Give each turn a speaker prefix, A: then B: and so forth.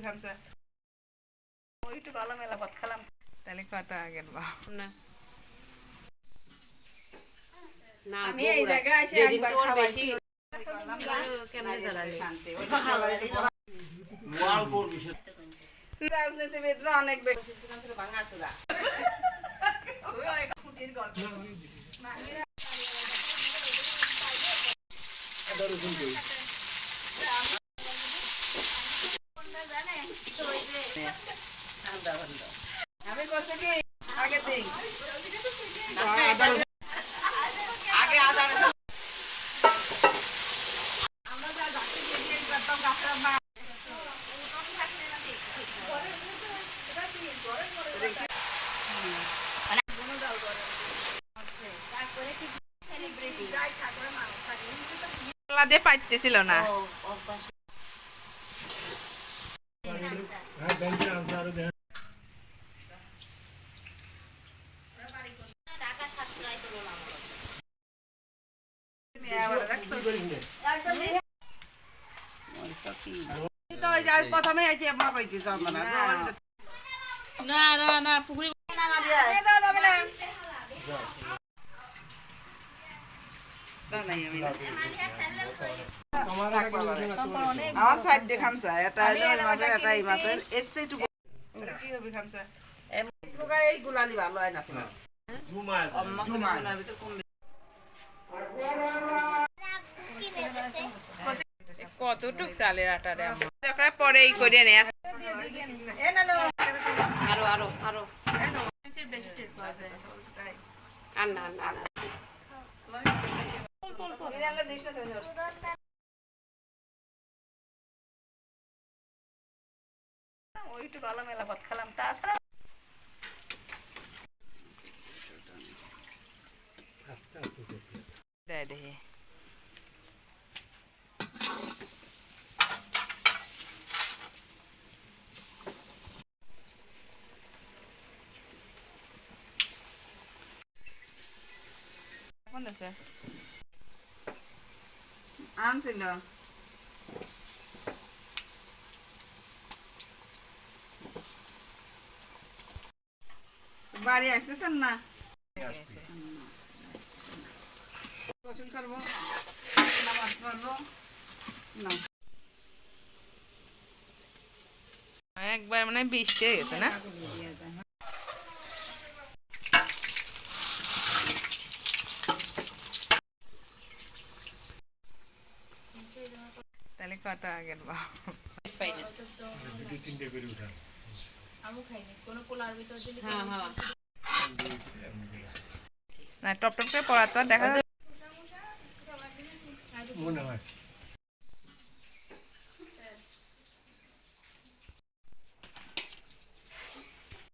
A: হবি খানচা
B: ওই একটু ভালো মেলা ভাত খেলাম।
A: তাহলে কত আগের বা?
B: না।
C: না
B: আমি এই জায়গায় এসে একবার খাওয়াইছি
C: বেশি কেমনে জ্বালালে
A: শান্তি ওই রাজনীতিবিদরা অনেক বেশি ভাঙা আমি দিয়ে পাইতেছিল না। প্রথমে আইছি আপনার কইছি চন্দনা
B: না না না পুকুরি
A: আমার সাইড দেখান চা এটা মাছের এটা এই মাছের এসছে একটু কি হবে খানচা এই গুলালি ভালো হয় না
B: কতটুক চালের আটা রে পরে এই করে নে।
C: আরও আরও আরও। আর না। না না
B: ওই একটু ভালো মেলা ভাত খেলাম তাছাড়া
A: দেয় দেখি
B: কোন আছে
A: আনছিল বাড়ি আসতেছেন না করব নামাজ না
B: একবার মানে বৃষ্টি হয়ে গেছে না
A: পাতা আগের বা টপ টপ করে পড়াতো দেখা মনে হয়।